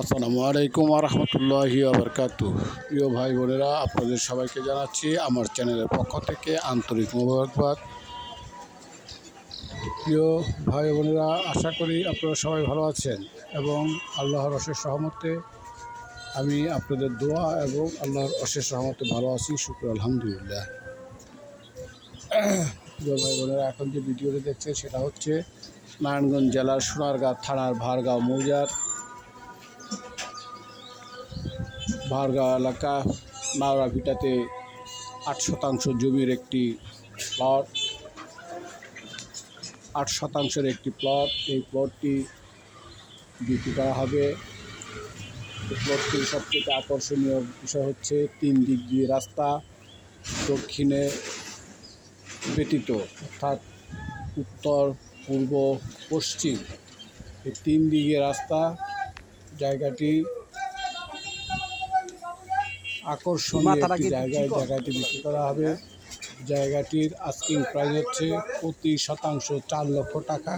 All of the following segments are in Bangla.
আসসালামু আলাইকুম রহমতুল্লাহি আবরকাত প্রিয় ভাই বোনেরা, আপনাদের সবাইকে জানাচ্ছি আমার চ্যানেলের পক্ষ থেকে আন্তরিক মোবারকবাদ। প্রিয় ভাই বোনেরা, আশা করি আপনারা সবাই ভালো আছেন এবং আল্লাহর অশেষ সহমতে আমি আপনাদের দোয়া এবং আল্লাহর অশেষ সহমতে ভালো আছি, শুক্র আলহামদুলিল্লাহ। প্রিয় ভাই বোনেরা, এখন যে ভিডিওটি দেখছেন সেটা হচ্ছে নারায়ণগঞ্জ জেলার সোনারগাঁ থানার ভারগাঁও মৌজার ভারগাঁও এলাকা নাওরা ভিটাতে আট শতাংশ জমির একটি প্লট। আট শতাংশের একটি প্লট, এই প্লটটি বিক্রি করা হবে। প্লটটির সবথেকে আকর্ষণীয় বিষয় হচ্ছে তিন দিক দিয়ে রাস্তা, দক্ষিণে ব্যতীত, অর্থাৎ উত্তর, পূর্ব, পশ্চিম। এই তিন দিকে রাস্তা, জায়গাটি আকর্ষণীয় একটি জায়গায় জায়গাটি বিক্রি করা হবে। জায়গাটির আস্কিং প্রাইস হচ্ছে প্রতি শতাংশ চার লক্ষ টাকা।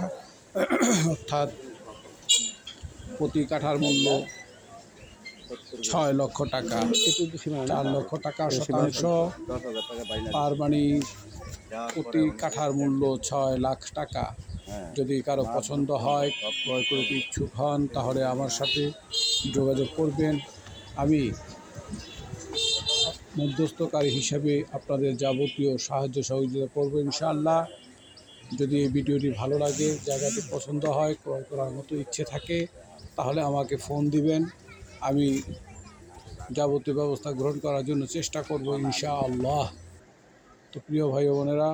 অর্থাৎ প্রতি কাঠার মূল্য ছয় লক্ষ টাকা। চার লক্ষ টাকা শতাংশ। তার মানে প্রতি কাঠার মূল্য ছয় লাখ টাকা। যদি কারও পছন্দ হয় ক্রয় করতে ইচ্ছুক হন তাহলে আমার সাথে যোগাযোগ করবেন। আমি মধ্যস্থকারী হিসাবে আপনাদের যাবতীয় সাহায্য সহযোগিতা করব ইনশাআল্লাহ। যদি এই ভিডিওটি ভালো লাগে, জায়গাটি পছন্দ হয়, ক্রয় করার মতো ইচ্ছে থাকে, তাহলে আমাকে ফোন দিবেন। আমি যাবতীয় ব্যবস্থা গ্রহণ করার জন্য চেষ্টা করব ইনশাআল্লাহ। তো প্রিয় ভাই বোনেরা